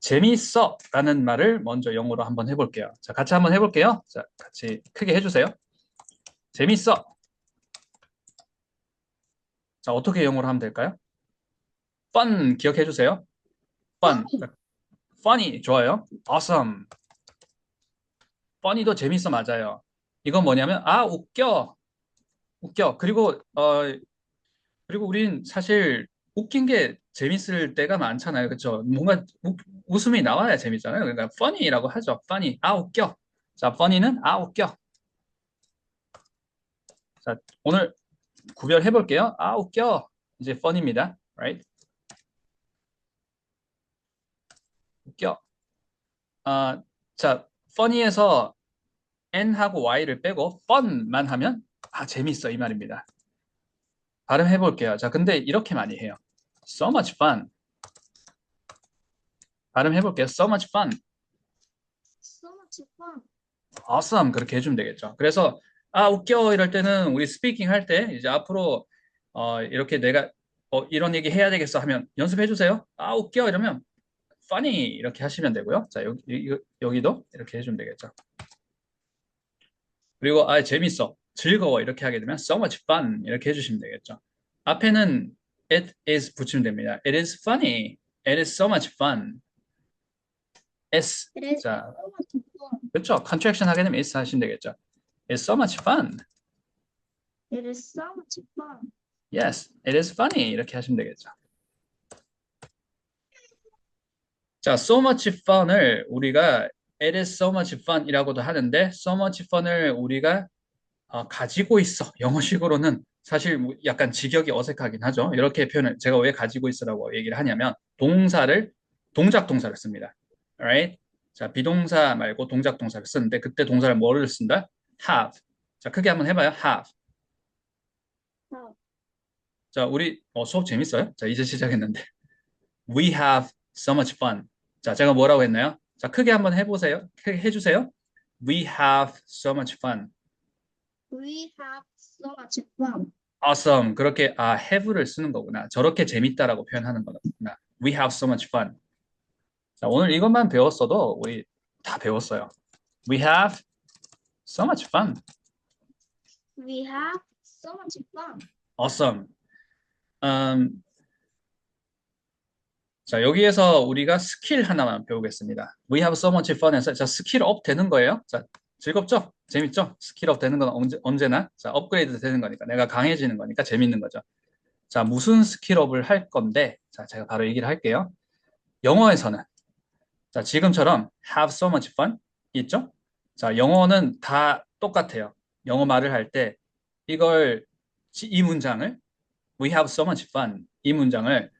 재미있어 라는 말을 먼저 영어로 한번 해볼게요. 자, 같이 한번 해볼게요. 자, 같이 크게 해주세요. 재미있어. 자, 어떻게 영어로 하면 될까요? fun 기억해 주세요. fun. funny 좋아요. awesome. funny도 재밌어 맞아요. 이건 뭐냐면 아 웃겨. 웃겨. 그리고 어 그리고 우린 사실 웃긴 게 재밌을 때가 많잖아요. 그렇죠? 뭔가 우, 웃음이 나와야 재밌잖아요. 그러니까 funny라고 하죠. funny. 아 웃겨. 자, funny는 아 웃겨. 자, 오늘 구별해 볼게요. 아 웃겨. 이제 funny입니다. right? 웃겨. 아, 자, funny에서 n하고 y를 빼고 fun만 하면 아 재밌어 이 말입니다. 발음해 볼게요. 자, 근데 이렇게 많이 해요. So much fun. 발음 해 볼게요. So much fun. So much fun. awesome 그렇게 해주면 되겠죠. 그래서 아 웃겨 이럴 때는 우리 스피킹 할 때 이제 앞으로 어, 이렇게 내가 어, 이런 얘기 해야 되겠어 하면 연습해 주세요. 아 웃겨 이러면 funny 이렇게 하시면 되고요. 자 여기 이- 여기도 이렇게 해주면 되겠죠. 그리고 아 재밌어, 즐거워 이렇게 하게 되면 so much fun 이렇게 해주시면 되겠죠. 앞에는 it is 붙이면 됩니다. It is funny. It is so much fun. S It is 자 so much fun. 그렇죠. contraction 하게 되면 is 하시면 되겠죠. It's so much fun. It is so much fun. Yes, it is funny. 이렇게 하시면 되겠죠. 자, so much fun을 우리가 it is so much fun이라고도 하는데 so much fun을 우리가 어, 가지고 있어. 영어식으로는 사실 뭐 약간 직역이 어색하긴 하죠. 이렇게 표현을 제가 왜 가지고 있어라고 얘기를 하냐면 동사를 동작 동사를 씁니다. Alright? 자, 비동사 말고 동작 동사를 쓰는데 그때 동사를 뭐를 쓴다? have. 자, 크게 한번 해봐요. have. have. 자, 우리 어, 수업 재밌어요? 자, 이제 시작했는데. We have so much fun. 자, 제가 뭐라고 했나요? 자, 크게 한번 해보세요. 크게 해주세요. We have so much fun. We have so much fun. Awesome. 그렇게 아 have를 쓰는 거구나. 저렇게 재밌다라고 표현하는 거구나. We have so much fun. 자, 오늘 이것만 배웠어도 우리 다 배웠어요. We have so much fun. We have so much fun. Awesome. 음, 자, 여기에서 우리가 스킬 하나만 배우겠습니다. We have so much fun에서 자, 스킬 업 되는 거예요. 자, 즐겁죠? 재밌죠? 스킬 업 되는 건 언제, 언제나 자, 업그레이드 되는 거니까 내가 강해지는 거니까 재밌는 거죠. 자, 무슨 스킬 업을 할 건데 자, 제가 바로 얘기를 할게요. 영어에서는 자, 지금처럼 have so much fun 있죠? 자, 영어는 다 똑같아요. 영어 말을 할 때 이걸 지- 이 문장을 We have so much fun 이 문장을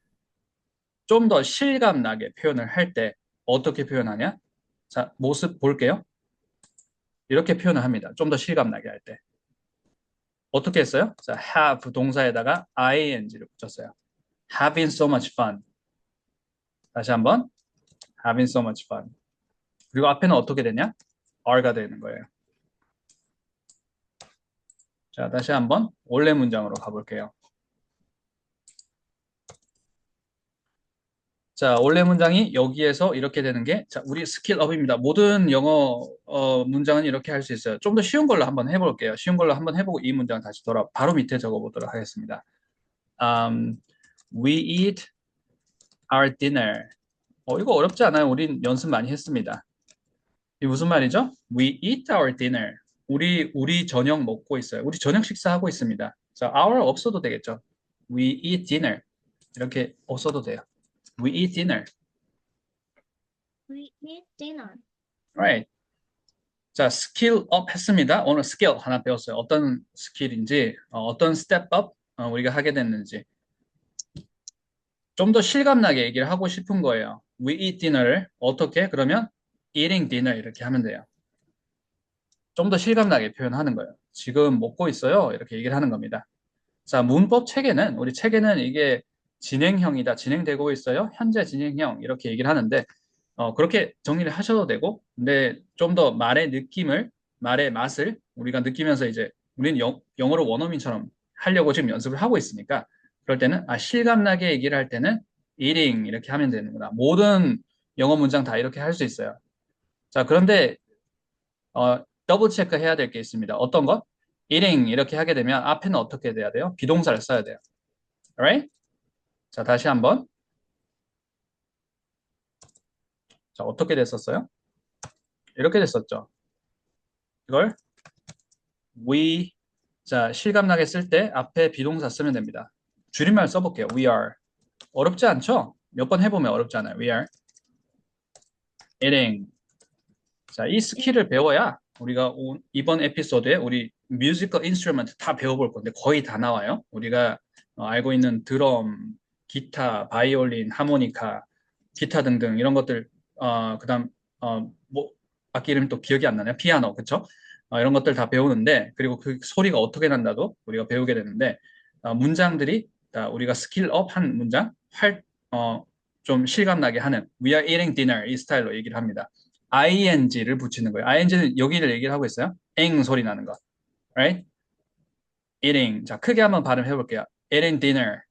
좀 더 실감 나게 표현을 할 때 어떻게 표현하냐? 자, 모습 볼게요. 이렇게 표현을 합니다. 좀 더 실감 나게 할 때. 어떻게 했어요? 자, have 동사에다가 ing를 붙였어요. having so much fun. 다시 한번 having so much fun. 그리고 앞에는 어떻게 되냐? are가 되는 거예요. 자, 다시 한번 원래 문장으로 가볼게요. 자, 원래 문장이 여기에서 이렇게 되는 게, 자, 우리 스킬업입니다. 모든 영어 어, 문장은 이렇게 할 수 있어요. 좀 더 쉬운 걸로 한번 해볼게요. 쉬운 걸로 한번 해보고 이 문장 다시 돌아, 바로 밑에 적어보도록 하겠습니다. Um, we eat our dinner. 어, 이거 어렵지 않아요. 우린 연습 많이 했습니다. 이 무슨 말이죠? We eat our dinner. 우리, 우리 저녁 먹고 있어요. 우리 저녁 식사하고 있습니다. 자, our 없어도 되겠죠. We eat dinner. 이렇게 없어도 돼요. We eat dinner. We eat dinner. Right. 자, 스킬 업 했습니다. 오늘 스킬 하나 배웠어요. 어떤 스킬인지, 어, 떤 스텝 업 어, 우리가 하게 됐는지. 좀 더 실감나게 얘기를 하고 싶은 거예요. We eat dinner를 어떻게? 그러면 eating dinner 이렇게 하면 돼요. 좀 더 실감나게 표현하는 거예요. 지금 먹고 있어요. 이렇게 얘기를 하는 겁니다. 자, 문법 체계는 우리 체계는 이게 진행형이다. 진행되고 있어요. 현재 진행형 이렇게 얘기를 하는데 어, 그렇게 정리를 하셔도 되고, 근데 좀 더 말의 느낌을, 말의 맛을 우리가 느끼면서 이제 우리는 영, 영어로 원어민처럼 하려고 지금 연습을 하고 있으니까, 그럴 때는, 아, 실감나게 얘기를 할 때는 eating 이렇게 하면 되는구나. 모든 영어 문장 다 이렇게 할 수 있어요. 자, 그런데 어, 더블 체크 해야 될 게 있습니다. 어떤 것? eating 이렇게 하게 되면 앞에는 어떻게 돼야 돼요? 비동사를 써야 돼요. alright? 자, 다시 한번. 자, 어떻게 됐었어요? 이렇게 됐었죠. 이걸 we 자, 실감나게 쓸 때 앞에 비동사 쓰면 됩니다. 줄임말 써볼게요. we are. 어렵지 않죠? 몇 번 해보면 어렵지 않아요. we are eating. 자, 이 스킬을 배워야 우리가 오- 이번 에피소드에 우리 뮤지컬 인스트루먼트 다 배워볼 건데 거의 다 나와요. 우리가 어, 알고 있는 드럼, 기타, 바이올린, 하모니카, 기타 등등 이런 것들 어, 그다음 어, 뭐 악기 이름 또 기억이 안 나네요. 피아노, 그렇죠? 이런 것들 다 배우는데 그리고 그 소리가 어떻게 난다도 우리가 배우게 되는데 어, 문장들이 다 우리가 스킬업 한 문장 활, 어, 좀 실감나게 하는 We are eating dinner 이 스타일로 얘기를 합니다. ing를 붙이는 거예요. ing는 여기를 얘기를 하고 있어요. eng 소리 나는 거. right? eating. 자, 크게 한번 발음해 볼게요. eating dinner.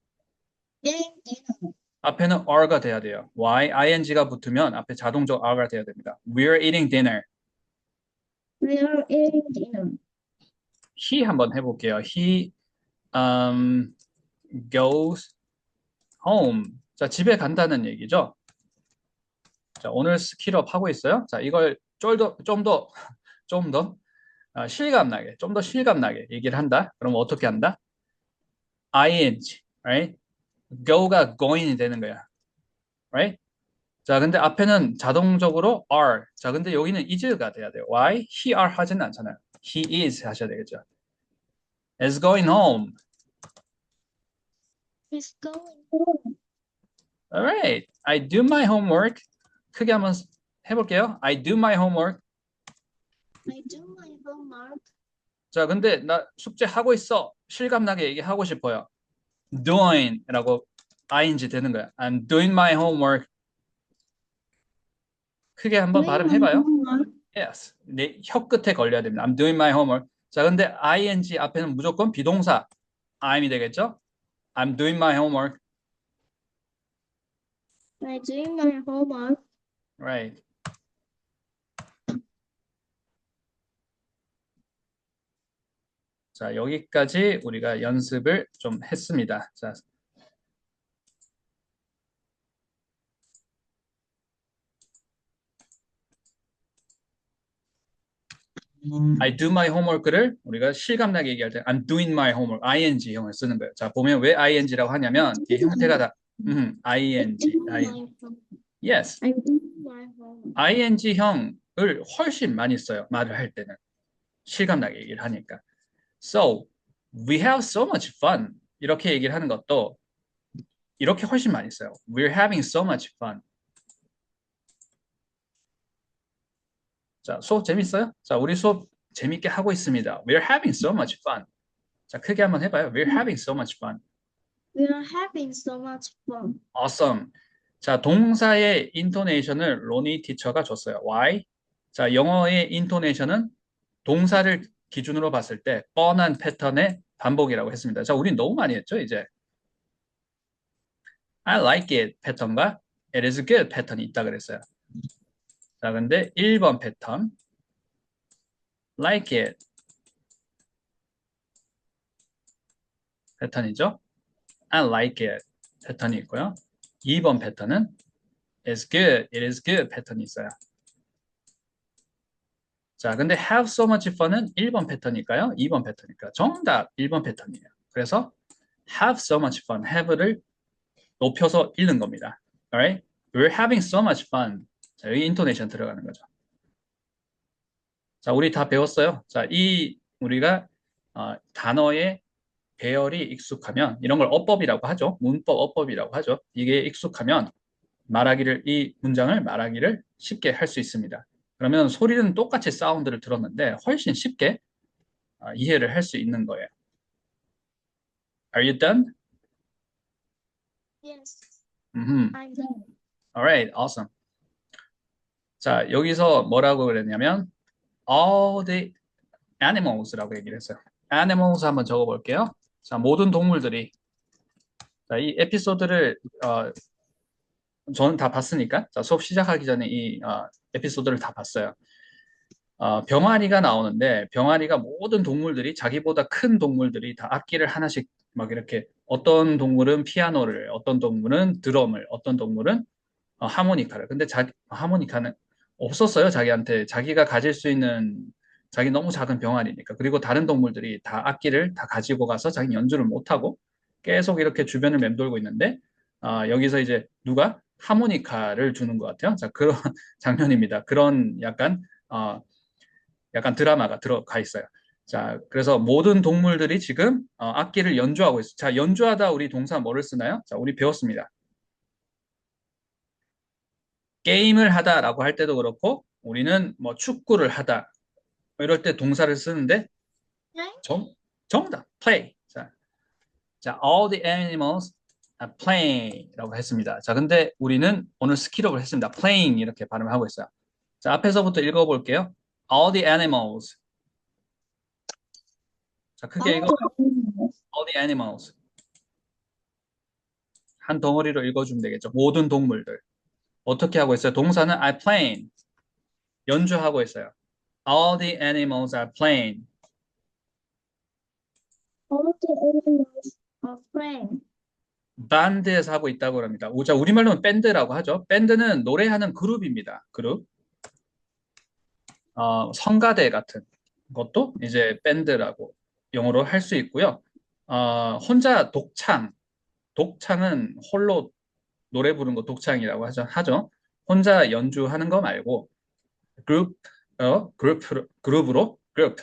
앞에는 are가 돼야 돼요. y, ing가 붙으면 앞에 자동적으로 are가 돼야 됩니다. We're eating dinner. We are eating dinner. he 한번 해볼게요. he um, goes home. 자, 집에 간다는 얘기죠. 자, 오늘 스킬업 하고 있어요. 자, 이걸 좀 더, 좀 더, 좀더 아, 실감나게, 좀 더 실감나게 얘기를 한다. 그럼 어떻게 한다? ing, right? Go가 going이 되는 거야. right? 자, 근데 앞에는 자동적으로 are. 자, 근데 여기는 is가 돼야 돼요. why? he are 하지는 않잖아요. he is 하셔야 되겠죠. is going home. He's going home. Alright. I do my homework. 크게 한번 해볼게요. I do my homework. I do my homework. 자, 근데 나 숙제 하고 있어. 실감나게 얘기하고 싶어요. Doing라고 ing 되는 거야. I'm doing my homework. 크게 한번 발음해봐요. Yes. 내혀 끝에 걸려야 됩니다. I'm doing my homework. 자, 근데 ing 앞에는 무조건 비동사 I'm이 되겠죠? I'm doing my homework. I doing my homework. Right. 자, 여기까지 우리가 연습을 좀 했습니다. 자, I do my homework를 우리가 실감나게 얘기할 때 I'm doing my homework, ing 형을 쓰는 거예요. 자, 보면 왜 ing라고 하냐면 뒤에 형태가 다 음, ing, doing I, my homework. yes, I'm doing my homework. ing 형을 훨씬 많이 써요. 말을 할 때는 실감나게 얘기를 하니까. So we have so much fun 이렇게 얘기를 하는 것도 이렇게 훨씬 많이 써요. We're having so much fun. 자, 수업 재밌어요? 자, 우리 수업 재밌게 하고 있습니다. We're having so much fun. 자, 크게 한번 해봐요. We're having so much fun. We are having so much fun. Awesome. 자, 동사의 인토네이션을 로니 티처가 줬어요. Why? 자, 영어의 인토네이션은 동사를 기준으로 봤을 때 뻔한 패턴의 반복이라고 했습니다. 자, 우린 너무 많이 했죠, 이제. I like it 패턴과 it is good 패턴이 있다 그랬어요. 자, 근데 1번 패턴 like it 패턴이죠. I like it 패턴이 있고요. 2번 패턴은 is good, it is good 패턴이 있어요. 자, 근데 have so much fun은 1번 패턴일까요? 2번 패턴일까요? 정답 1번 패턴이에요. 그래서 have so much fun, have를 높여서 읽는 겁니다. Alright? We're having so much fun. 자, 여기 인토네이션 들어가는 거죠. 자, 우리 다 배웠어요. 자, 이 우리가 어, 단어의 배열이 익숙하면 이런 걸 어법이라고 하죠. 문법 어법이라고 하죠. 이게 익숙하면 말하기를 이 문장을 말하기를 쉽게 할 수 있습니다. 그러면 소리는 똑같이 사운드를 들었는데 훨씬 쉽게 어, 이해를 할 수 있는 거예요. Are you done? Yes, 음흠. I'm done. Alright, awesome. 자, 여기서 뭐라고 그랬냐면 all the animals라고 얘기를 했어요. animals 한번 적어볼게요. 자, 모든 동물들이 자, 이 에피소드를 어, 저는 다 봤으니까. 자, 수업 시작하기 전에 이 어, 에피소드를 다 봤어요. 어, 병아리가 나오는데 병아리가 모든 동물들이 자기보다 큰 동물들이 다 악기를 하나씩 막 이렇게 어떤 동물은 피아노를, 어떤 동물은 드럼을, 어떤 동물은 어, 하모니카를. 근데 자기 하모니카는 없었어요. 자기한테 자기가 가질 수 있는 자기 너무 작은 병아리니까. 그리고 다른 동물들이 다 악기를 다 가지고 가서 자기 연주를 못하고 계속 이렇게 주변을 맴돌고 있는데 아, 여기서 이제 누가 하모니카를 주는 것 같아요. 자, 그런 장면입니다. 그런 약간 어, 약간 드라마가 들어가 있어요. 자, 그래서 모든 동물들이 지금 어, 악기를 연주하고 있어요. 자, 연주하다 우리 동사 뭐를 쓰나요? 자, 우리 배웠습니다. 게임을 하다라고 할 때도 그렇고 우리는 뭐 축구를 하다 뭐 이럴 때 동사를 쓰는데 네? 정, 정답 play 자, 자 all the animals are playing라고 했습니다 자 근데 우리는 오늘 스킬업을 했습니다 playing 이렇게 발음을 하고 있어요 자 앞에서부터 읽어볼게요 all the animals 자 크게 읽어 all the animals 한 덩어리로 읽어주면 되겠죠 모든 동물들 어떻게 하고 있어요 동사는 are playing 연주하고 있어요 all the animals are playing All the animals are playing. 밴드에서 하고 있다고 합니다. 자, 우리말로는 밴드라고 하죠. 밴드는 노래하는 그룹입니다. 그룹. 어, 성가대 같은 것도 이제 밴드라고 영어로 할 수 있고요. 어, 혼자 독창. 독창은 홀로 노래 부르는 거 독창이라고 하죠. 하죠. 혼자 연주하는 거 말고 그룹, 어, 그룹, 그룹으로 그룹,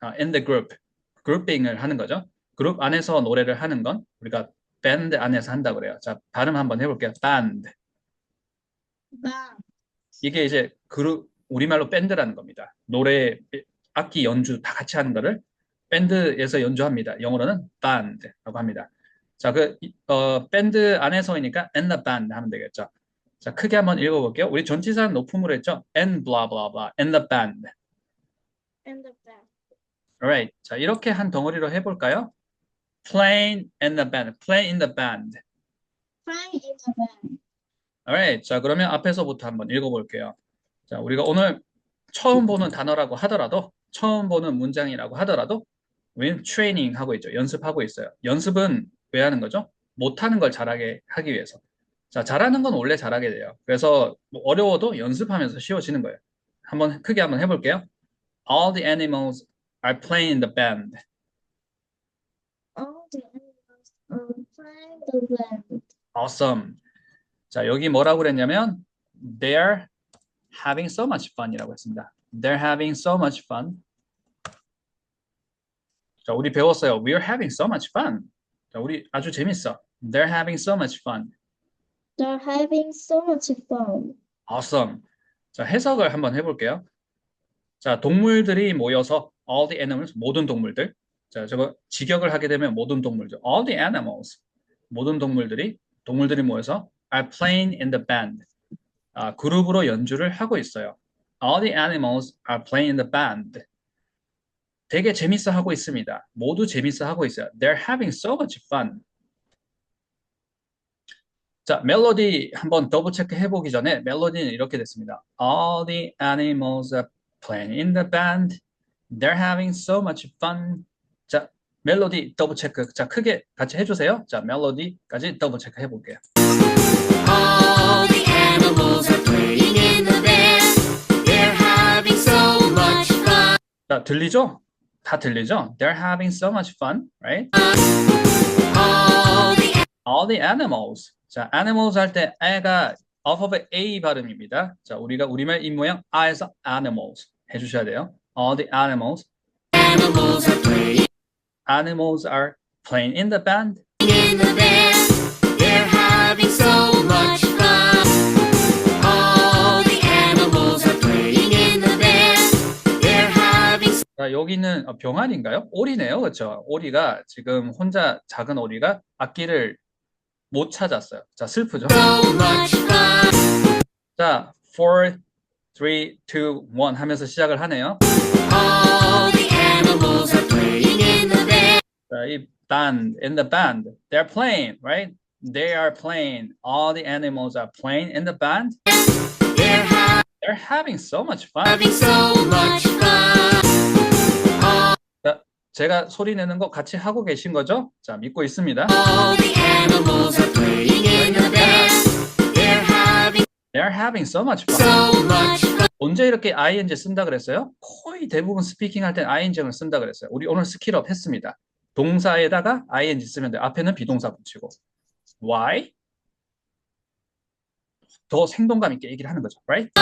아, in the 그룹빙을 하는 거죠. 그룹 안에서 노래를 하는 건 우리가 밴드 안에서 한다고 그래요. 자, 발음 한번 해볼게요. 밴드. Band. 이게 이제 그룹, 우리말로 밴드라는 겁니다. 노래, 악기 연주 다 같이 하는 거를 밴드에서 연주합니다. 영어로는 band라고 합니다. 자, 그, 이- 어, 밴드 안에서이니까 and the band 하면 되겠죠. 자, 크게 한번 읽어볼게요. 우리 전치사는 높음으로 했죠. and blah blah blah, and the band. And the band. Alright. 자, 이렇게 한 덩어리로 해볼까요? Playing in the band, play in the band. Playing in the band. Alright. 자, 그러면 앞에서부터 한번 읽어 볼게요. 자, 우리가 오늘 처음 보는 단어라고 하더라도, 처음 보는 문장이라고 하더라도, 우리는 트레이닝 하고 있죠. 연습하고 있어요. 연습은 왜 하는 거죠? 못하는 걸 잘하게 하기 위해서. 자, 잘하는 건 원래 잘하게 돼요. 그래서 뭐 어려워도 연습하면서 쉬워지는 거예요. 한번 크게 한번 해볼게요. All the animals are playing in the band. All the animals are playing the band. Awesome. 자, 여기 뭐라고 그랬냐면 they're having so much fun이라고 했습니다. They're having so much fun. 자, 우리 배웠어요. We're having so much fun. 자, 우리 아주 재밌어. They're having so much fun. They're having so much fun. Awesome. 자, 해석을 한번 해볼게요. 자, 동물들이 모여서 all the animals, 모든 동물들. 자, 저거 직역을 하게 되면 모든 동물들. all the animals, 모든 동물들이 동물들이 모여서 are playing in the band. 아, 그룹으로 연주를 하고 있어요. all the animals are playing in the band. 되게 재밌어 하고 있습니다. 모두 재밌어 하고 있어요. They're having so much fun. 자, 멜로디 한번 더블 체크 해보기 전에 멜로디는 이렇게 됐습니다. All the animals are playing in the band. They're having so much fun. 자, 멜로디 더블 체크. 자, 크게 같이 해주세요. 자, 멜로디까지 더블 체크 해볼게요. All the animals are playing in the band. They're having so much fun. 자, 들리죠? 다 들리죠? They're having so much fun, right? All the All the animals. 자, animals 할 때 애가 alphabet A 발음입니다. 자, 우리가 우리말 입 모양 A에서 animals 해주셔야 돼요. All the animals. animals Animals are playing in the band. in the band. They're having so much fun. All the animals are playing in the band. They're having 자, 여기는 어, 병아리인가요? 오리네요. 그렇죠? 오리가 지금 혼자 작은 오리가 악기를 못 찾았어요. 자, 슬프죠? so much fun. 자, 4, 3, 2, 1 하면서 시작을 하네요. Band. 자, in the band, they're playing, right? They are playing. All the animals are playing in the band. They're ha- They're having so much fun. having so much fun. 제가 소리 내는 거 같이 하고 계신 거죠? 자, 믿고 있습니다. All the animals are playing in the band. They're having They're having so much fun. so much fun. 언제 이렇게 ing 쓴다 그랬어요? 거의 대부분 스피킹 할 땐 ing를 쓴다 그랬어요. 우리 오늘 스킬업 했습니다. 동사에다가 ing 쓰면 돼. 앞에는 비동사 붙이고. Why? 더 생동감 있게 얘기를 하는 거죠. Right?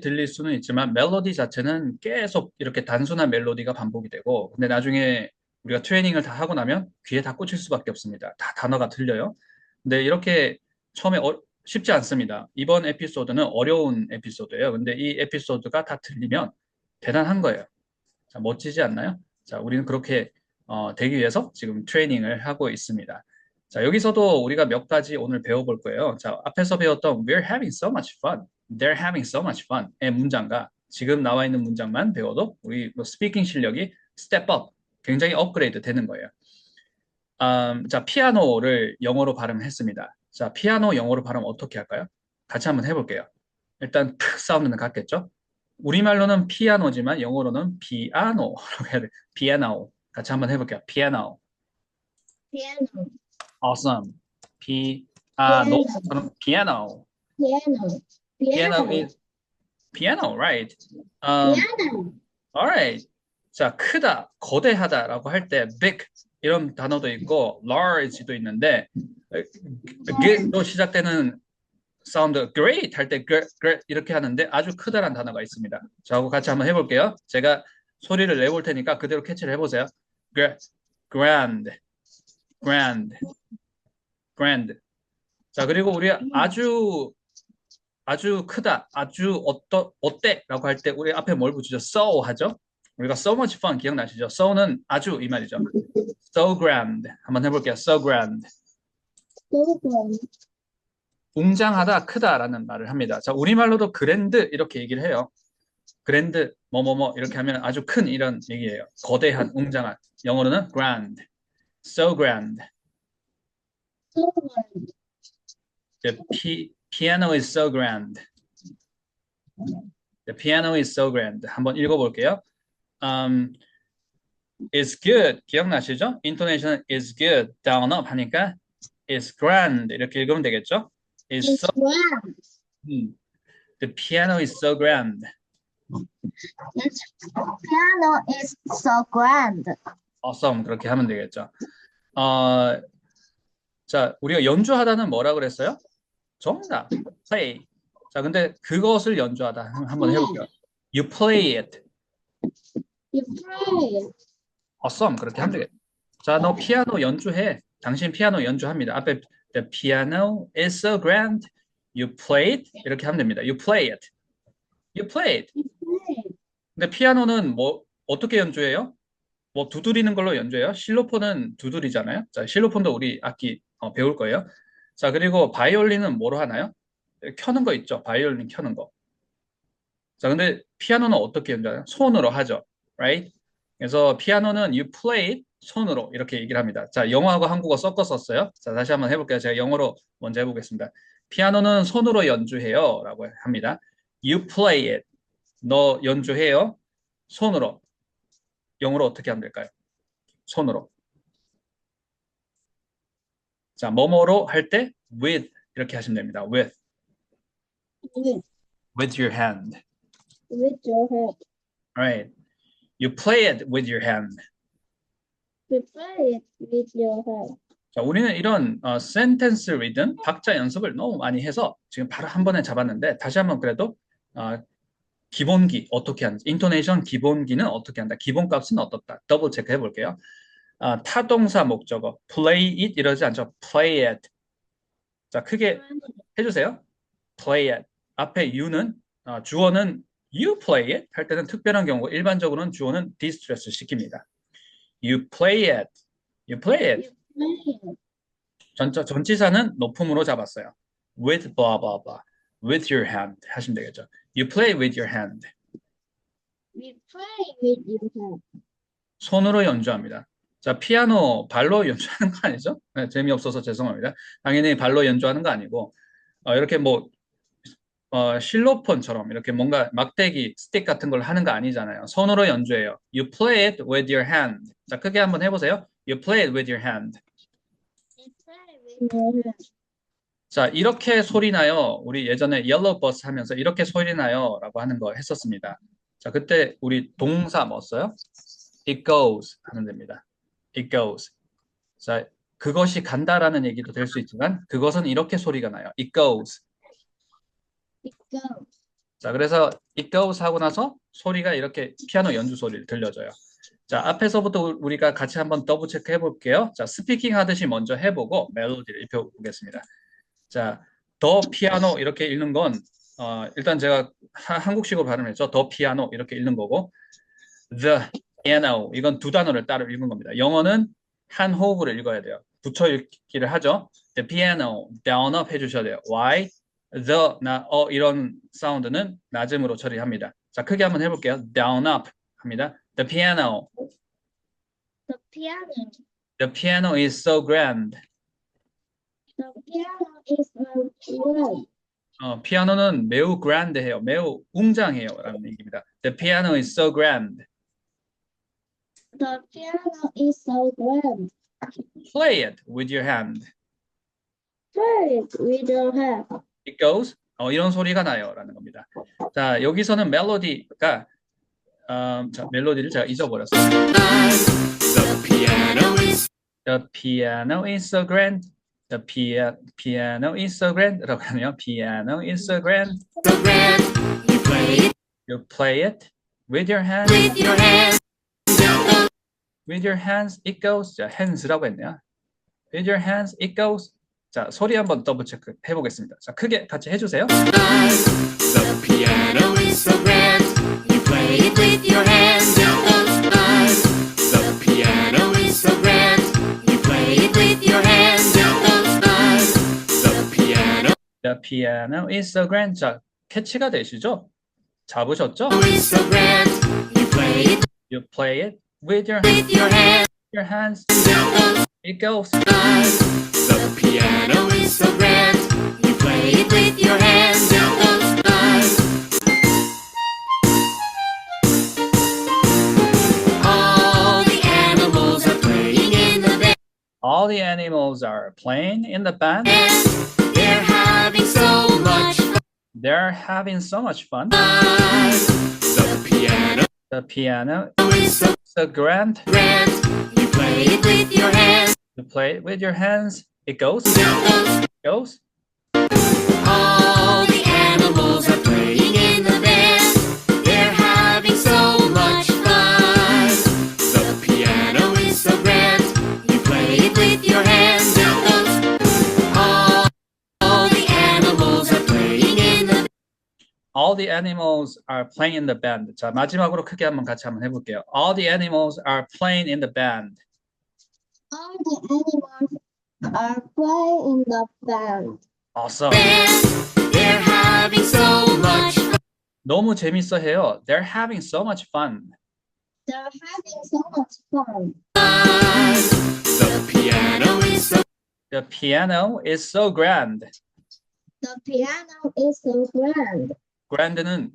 들릴 수는 있지만 멜로디 자체는 계속 이렇게 단순한 멜로디가 반복이 되고 근데 나중에 우리가 트레이닝을 다 하고 나면 귀에 다 꽂힐 수밖에 없습니다. 다 단어가 들려요. 근데 이렇게 처음에 어- 쉽지 않습니다. 이번 에피소드는 어려운 에피소드예요. 근데 이 에피소드가 다 들리면 대단한 거예요. 자, 멋지지 않나요? 자, 우리는 그렇게 어, 되기 위해서 지금 트레이닝을 하고 있습니다. 자, 여기서도 우리가 몇 가지 오늘 배워볼 거예요. 자, 앞에서 배웠던 We're having so much fun. They're having so much fun의 문장과 지금 나와 있는 문장만 배워도 우리 뭐 스피킹 실력이 step up, 굉장히 업그레이드 되는 거예요. 음, 자, 피아노를 영어로 발음했습니다. 자, 피아노 영어로 발음 어떻게 할까요? 같이 한번 해볼게요. 일단 크 사운드는 같겠죠? 우리말로는 피아노지만 영어로는 피아노라고 해야 돼. 피아노. 같이 한번 해볼게요. 피아노. piano, Awesome. 피아노. 그럼 피아노. piano, Piano piano, is piano, right? Um, piano, alright. 자, 크다, 거대하다라고 할 때 big 이런 단어도 있고 large도 있는데 g로 시작되는 사운드 great 할때 great, great 이렇게 하는데 아주 크다란 단어가 있습니다. 저하고 같이 한번 해볼게요. 제가 소리를 내볼 테니까 그대로 캐치를 해보세요. Gra- grand, grand, grand. 자, 그리고 우리 아주 아주 크다, 아주 어떠, 어때 라고 할 때 우리 앞에 뭘 붙이죠? so 하죠? 우리가 so much fun 기억나시죠? so는 아주 이 말이죠. so grand 한번 해볼게요. so grand program, 웅장하다, 크다라는 말을 합니다. 자, 우리말로도 그랜드 이렇게 얘기를 해요. 그랜드 뭐뭐뭐 이렇게 하면 아주 큰 이런 얘기예요. 거대한, 웅장한. 영어로는 grand, so grand. program, The pi- piano is so grand. The piano is so grand. 한번 읽어볼게요. Um, is good. 기억나시죠? intonation is good. down up 하니까 is grand 이렇게 읽으면 되겠죠? is it's so grand. 음. The piano is so grand. It's piano is so grand. Awesome. 그렇게 하면 되겠죠. 어, 자, 우리가 연주하다는 뭐라 그랬어요? 정답. play. 자, 근데 그것을 연주하다 한- 한번 해볼게요. You play it. You play. Awesome. 그렇게 하면 되겠죠. 자, 너 피아노 연주해. 당신 피아노 연주합니다. 앞에 the piano is so grand. You play it. 이렇게 하면 됩니다. You play it. You play it. 근데 피아노는 뭐 어떻게 연주해요? 뭐 두드리는 걸로 연주해요. 실로폰은 두드리잖아요. 자, 실로폰도 우리 악기 어, 배울 거예요. 자, 그리고 바이올린은 뭐로 하나요? 켜는 거 있죠. 바이올린 켜는 거. 자, 근데 피아노는 어떻게 연주해요? 손으로 하죠. Right? 그래서 피아노는 you play it 손으로 이렇게 얘기를 합니다. 자, 영어하고 한국어 섞어 썼어요. 자, 다시 한번 해볼게요. 제가 영어로 먼저 해보겠습니다. 피아노는 손으로 연주해요. 라고 합니다. You play it. 너 연주해요. 손으로. 영어로 어떻게 하면 될까요? 손으로. 자, 뭐뭐로 할 때 with 이렇게 하시면 됩니다. with With, with your hand. with your head. Right. You play it with your hand. We play it with your hand. 자, 우리는 이런 어, 센텐스 리듬, 박자 연습을 너무 많이 해서 지금 바로 한 번에 잡았는데 다시 한번 그래도 어, 기본기 어떻게 하는지, 인토네이션 기본기는 어떻게 한다, 기본값은 어떻다, 더블 체크 해 볼게요. 아, 타동사 목적어, play it 이러지 않죠. play it. 자, 크게 해주세요. play it. 앞에 you는 어, 주어는 you play it 할 때는 특별한 경우고 일반적으로는 주어는 distress 시킵니다. You play it. You play it. 전자, 전치사는 높음으로 잡았어요. with blah blah blah. with your hand 하시면 되겠죠. You play with your hand. We play with your hand. 손으로 연주합니다. 자, 피아노 발로 연주하는 거 아니죠? 네, 재미없어서 죄송합니다. 당연히 발로 연주하는 거 아니고 어, 이렇게 뭐 어, 실로폰처럼 이렇게 뭔가 막대기, 스틱 같은 걸 하는 거 아니잖아요. 손으로 연주해요. You play it with your hand. 자, 크게 한번 해보세요. You play it with your hand. 자, 이렇게 소리 나요. 우리 예전에 옐로우 버스 하면서 이렇게 소리 나요. 라고 하는 거 했었습니다. 자, 그때 우리 동사 뭐 써요? It goes 하는 됩니다. It goes. 자, 그것이 간다라는 얘기도 될 수 있지만 그것은 이렇게 소리가 나요. It goes. It goes. 자, 그래서 it goes 하고 나서 소리가 이렇게 피아노 연주 소리를 들려줘요. 자, 앞에서부터 우- 우리가 같이 한번 더블 체크 해볼게요. 자, 스피킹 하듯이 먼저 해보고 멜로디를 입혀보겠습니다. 자, 더 피아노 이렇게 읽는 건 어, 일단 제가 하- 한국식으로 발음했죠. 더 피아노 이렇게 읽는 거고 the piano 이건 두 단어를 따로 읽는 겁니다. 영어는 한 호흡으로 읽어야 돼요. 붙여 읽기를 하죠. the piano down up 해주셔야 돼요. why? the, 나, 어 이런 사운드는 낮음으로 처리합니다. 자, 크게 한번 해볼게요. down up 합니다. The piano, The piano. the piano is so grand. The piano is so well. 어, 피아노는 매우 grand해요. 매우 웅장해요 라는 얘기입니다. The piano is so grand. The piano is so grand. Play it with your hand. Play it with your hand. It goes. 어, 이런 소리가 나요라는 겁니다. 자, 여기서는 멜로디가 음, 자, 멜로디를 제가 잊어버렸어요. The piano is The piano is so grand. The pia piano is so grand. 라고 하네요. Piano is so grand. so grand. You play it You play it with your hands. with your hands. With your hands, it goes. 자, hands라고 했네요. With your hands, it goes. 자, 소리 한번 더블 체크 해보겠습니다. 자, 크게 같이 해주세요. The piano is so grand. You play it with your hands. The piano is so grand. You play it with your hands. The piano The piano is so grand. 자, 캐치가 되시죠? 잡으셨죠? You play it You play it with your, with your hands. your hands. It goes. The piano is so grand. You play it with your hands. All the animals are playing in the band. All the animals are playing in the band. They're having so much They're having so much fun. fun. The piano The piano is so grand. grand. You play it with your hands. You play it with your hands. It goes. It goes. All the animals are playing in the band. They're having so much fun. The piano is so grand. You play it with your hands. All the animals are playing in the band. 자, 마지막으로 크게 한번 같이 한번 해볼게요. All the animals are playing in the band. All the animals are playing in the band. Awesome. band. They're having so much fun. 너무 재밌어 해요. They're having so much fun. They're having so much fun. The piano is so The piano is so grand. The piano is so grand. Grand는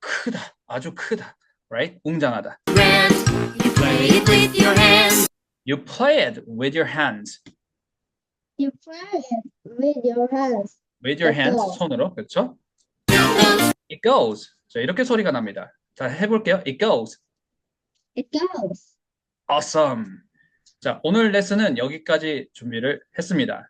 크다, 아주 크다, right? 웅장하다. grand. You play it with your hands. You play it with your hands. You play it with your hands. With your hands, 그렇죠. 손으로, 그렇죠? It goes. 자, 이렇게 소리가 납니다. 자, 해볼게요. It goes. It goes. Awesome. 자, 오늘 레슨은 여기까지 준비를 했습니다.